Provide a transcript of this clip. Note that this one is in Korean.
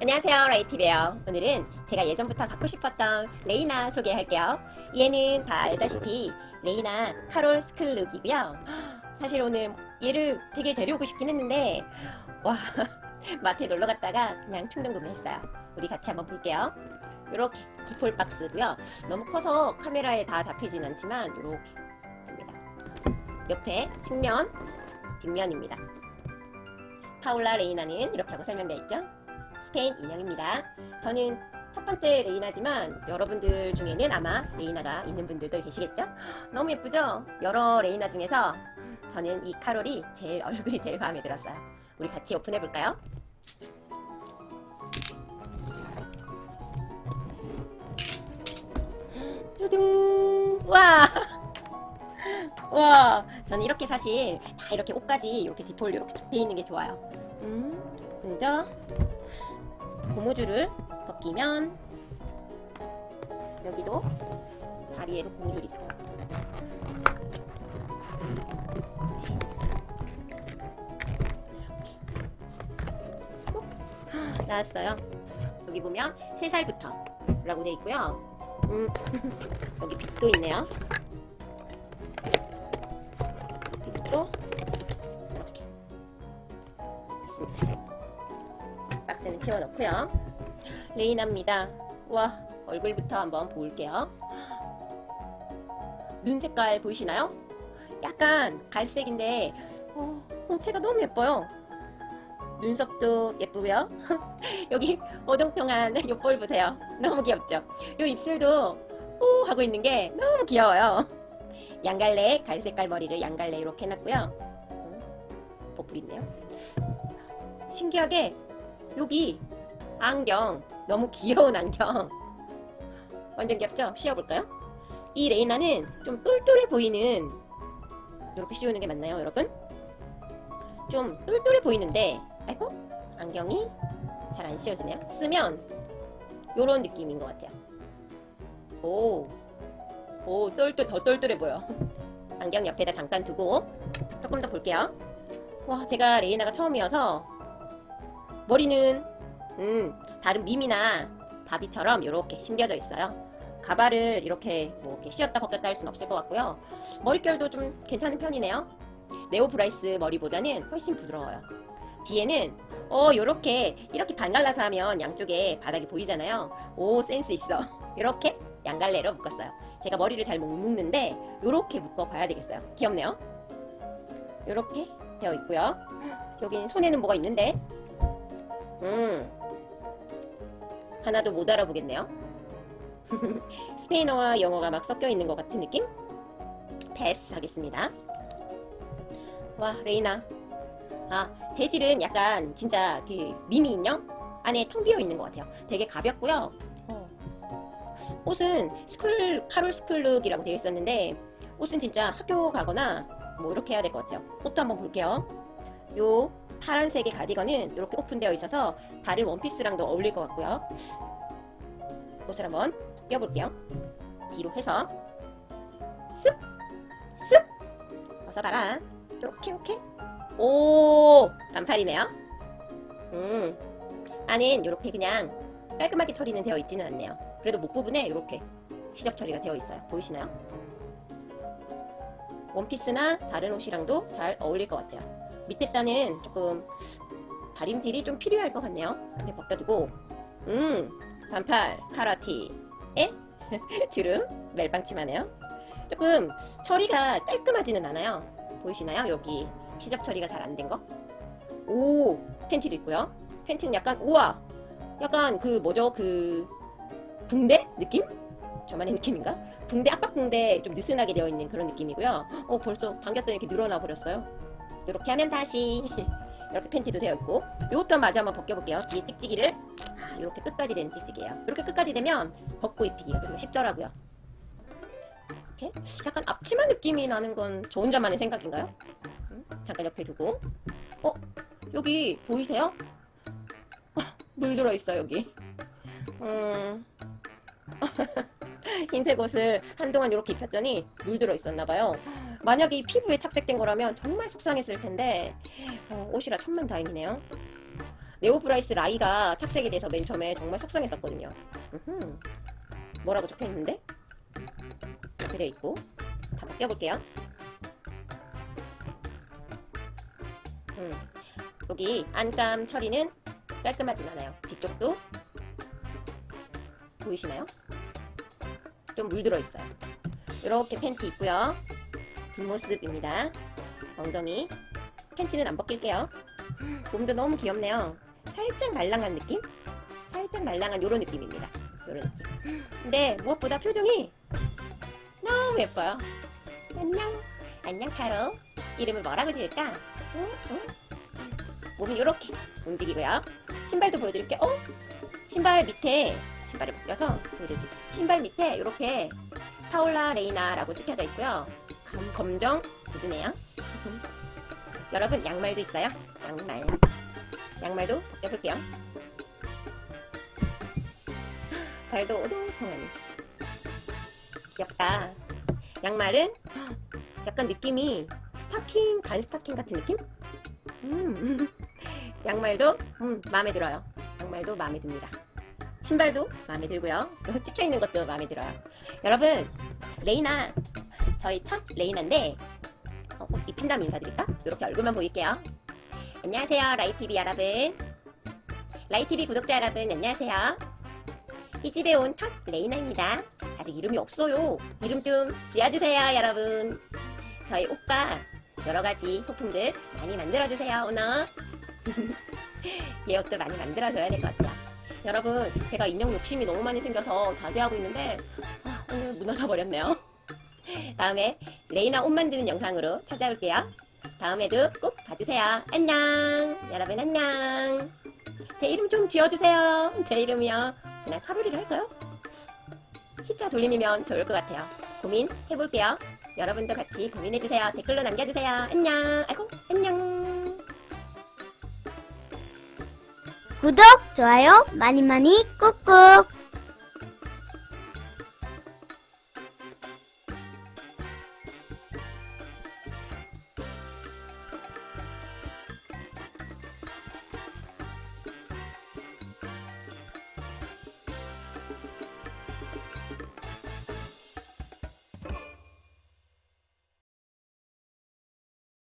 안녕하세요 라이티베요. 오늘은 제가 예전부터 갖고 싶었던 레이나 소개할게요. 얘는 다 알다시피 레이나 카롤 스클룩이고요. 사실 오늘 얘를 되게 데려오고 싶긴 했는데 와 마트에 놀러 갔다가 그냥 충동 구매했어요. 우리 같이 한번 볼게요. 이렇게 디폴 박스고요. 너무 커서 카메라에 다 잡히진 않지만 이렇게 됩니다. 옆에 측면 뒷면입니다. 파울라 레이나는 이렇게 하고 설명되어 있죠 스페인 인형입니다. 저는 첫 번째 레이나지만 여러분들 중에는 아마 레이나가 있는 분들도 계시겠죠? 너무 예쁘죠? 여러 레이나 중에서 저는 이 카롤이 제일 얼굴이 제일 마음에 들었어요. 우리 같이 오픈해 볼까요? 두둥! 와! 와! 저는 이렇게 사실 다 이렇게 옷까지 이렇게 디폴 이렇게 돼 있는 게 좋아요. 음, 먼저 고무줄을 벗기면 여기도 다리에도 고무줄이 있어요. 이렇게 쏙 나왔어요. 여기 보면 3살부터 라고 돼 있고요. 음, 여기 빛도 있네요. 박스는 치워놓고요. 레이나입니다. 와 얼굴부터 한번 볼게요. 눈 색깔 보이시나요? 약간 갈색인데 어, 홍채가 너무 예뻐요. 눈썹도 예쁘고요. 여기 오동통한 요볼 보세요. 너무 귀엽죠? 요 입술도 오 하고 있는 게 너무 귀여워요. 양갈래 갈색깔 머리를 양갈래 이렇게 해놨고요. 음, 보풀 있네요. 신기하게 여기 안경 너무 귀여운 안경 완전 귀엽죠? 씌워볼까요? 이 레이나는 좀 똘똘해 보이는 이렇게 씌우는 게 맞나요 여러분? 좀 똘똘해 보이는데 아이고 안경이 잘 안 씌워지네요 쓰면 요런 느낌인 것 같아요 오, 오 똘똘 더 똘똘해 보여 안경 옆에다 잠깐 두고 조금 더 볼게요 와 제가 레이나가 처음이어서 머리는 음, 다른 밈이나 바비처럼 이렇게 심겨져 있어요. 가발을 이렇게 뭐 이렇게 씌었다 벗겼다 할 수는 없을 것 같고요. 머릿결도 좀 괜찮은 편이네요. 네오 브라이스 머리보다는 훨씬 부드러워요. 뒤에는 어 요렇게 이렇게 반갈라서 하면 양쪽에 바닥이 보이잖아요. 오 센스 있어. 이렇게 양갈래로 묶었어요. 제가 머리를 잘 못 묶는데 요렇게 묶어 봐야 되겠어요. 귀엽네요. 요렇게 되어 있고요. 여기 손에는 뭐가 있는데 음. 하나도 못 알아보겠네요. 스페인어와 영어가 막 섞여 있는 것 같은 느낌? 패스 하겠습니다. 와, 레이나. 아, 재질은 약간 진짜 그 미미 인형? 안에 텅 비어 있는 것 같아요. 되게 가볍고요. 어. 옷은 스쿨, 카롤 스쿨룩이라고 되어 있었는데, 옷은 진짜 학교 가거나 뭐 이렇게 해야 될 것 같아요. 옷도 한번 볼게요. 요 파란색의 가디건은 이렇게 오픈되어 있어서 다른 원피스랑도 어울릴 것 같고요. 옷을 한번 벗겨볼게요. 뒤로 해서 쓱! 쓱! 벗어봐라. 이렇게 이렇게. 오! 반팔이네요. 음. 안엔 이렇게 그냥 깔끔하게 처리는 되어 있지는 않네요. 그래도 목 부분에 이렇게 시접 처리가 되어 있어요. 보이시나요? 원피스나 다른 옷이랑도 잘 어울릴 것 같아요. 밑에 단은 조금 다림질이 좀 필요할 것 같네요. 이렇게 벗겨두고, 음, 반팔 카라티 에 주름 멜빵치마네요. 조금 처리가 깔끔하지는 않아요. 보이시나요? 여기 시접 처리가 잘 안 된 거. 오, 팬티도 있고요. 팬티는 약간 우와, 약간 그 뭐죠? 그 붕대 느낌? 저만의 느낌인가? 붕대 압박 붕대 좀 느슨하게 되어 있는 그런 느낌이고요. 어 벌써 당겼더니 이렇게 늘어나 버렸어요. 이렇게 하면 다시 이렇게 팬티도 되어 있고 이것도 마저 한번 벗겨볼게요. 뒤에 찍찍이를 아, 이렇게 끝까지 된 찍찍이에요. 이렇게 끝까지 되면 벗고 입히기가 좀 쉽더라고요. 이렇게 약간 앞치마 느낌이 나는 건 저 혼자만의 생각인가요? 음, 잠깐 옆에 두고 어 여기 보이세요? 어, 물 들어 있어 여기. 음. 흰색 옷을 한동안 이렇게 입혔더니 물 들어 있었나 봐요. 만약에 이 피부에 착색된 거라면 정말 속상했을 텐데 어, 옷이라 천만 다행이네요. 네오브라이스 라이가 착색에 대해서 맨 처음에 정말 속상했었거든요. 음흠. 뭐라고 적혀 있는데? 이렇게 돼 있고 다 벗겨볼게요. 음, 여기 안감 처리는 깔끔하진 않아요. 뒤쪽도 보이시나요? 좀 물들어 있어요. 이렇게 팬티 있고요. 뒷모습입니다. 엉덩이 팬티는 안 벗길게요. 몸도 너무 귀엽네요. 살짝 말랑한 느낌? 살짝 말랑한 요런 느낌입니다. 요런 느낌. 근데 무엇보다 표정이 너무 예뻐요. 안녕. 안녕, 타로. 이름을 뭐라고 지을까? 응? 응? 몸이 이렇게 움직이고요. 신발도 보여드릴게요. 어? 신발 밑에 신발을 벗겨서 보여드릴게요. 신발 밑에 이렇게 파올라 레이나라고 찍혀져 있고요. 검, 검정 구두네요. 여러분 양말도 있어요. 양말. 양말도 벗겨볼게요. 발도 오동통하니. 귀엽다. 양말은 약간 느낌이 스타킹, 간 스타킹 같은 느낌? 음. 양말도 음, 마음에 들어요. 양말도 마음에 듭니다. 신발도 마음에 들고요. 찍혀 있는 것도 마음에 들어요. 여러분, 레이나 저희 첫 레이나인데 어, 옷 입힌 다음에 인사드릴까? 이렇게 얼굴만 보일게요. 안녕하세요, 라이TV 여러분. 라이TV 구독자 여러분, 안녕하세요. 이 집에 온 첫 레이나입니다. 아직 이름이 없어요. 이름 좀 지어주세요, 여러분. 저희 오빠 여러 가지 소품들 많이 만들어주세요, 오늘. 얘 옷도 많이 만들어줘야 될 것 같아요. 여러분, 제가 인형 욕심이 너무 많이 생겨서 자제하고 있는데, 아, 오늘 무너져 버렸네요. 다음에 레이나 옷 만드는 영상으로 찾아올게요. 다음에도 꼭 봐주세요. 안녕! 여러분 안녕! 제 이름 좀 지어주세요. 제 이름이요. 그냥 카로리를 할까요? 히자 돌림이면 좋을 것 같아요. 고민해볼게요. 여러분도 같이 고민해주세요. 댓글로 남겨주세요. 안녕! 아이고, 안녕! 구독, 좋아요 많이 많이 꾹꾹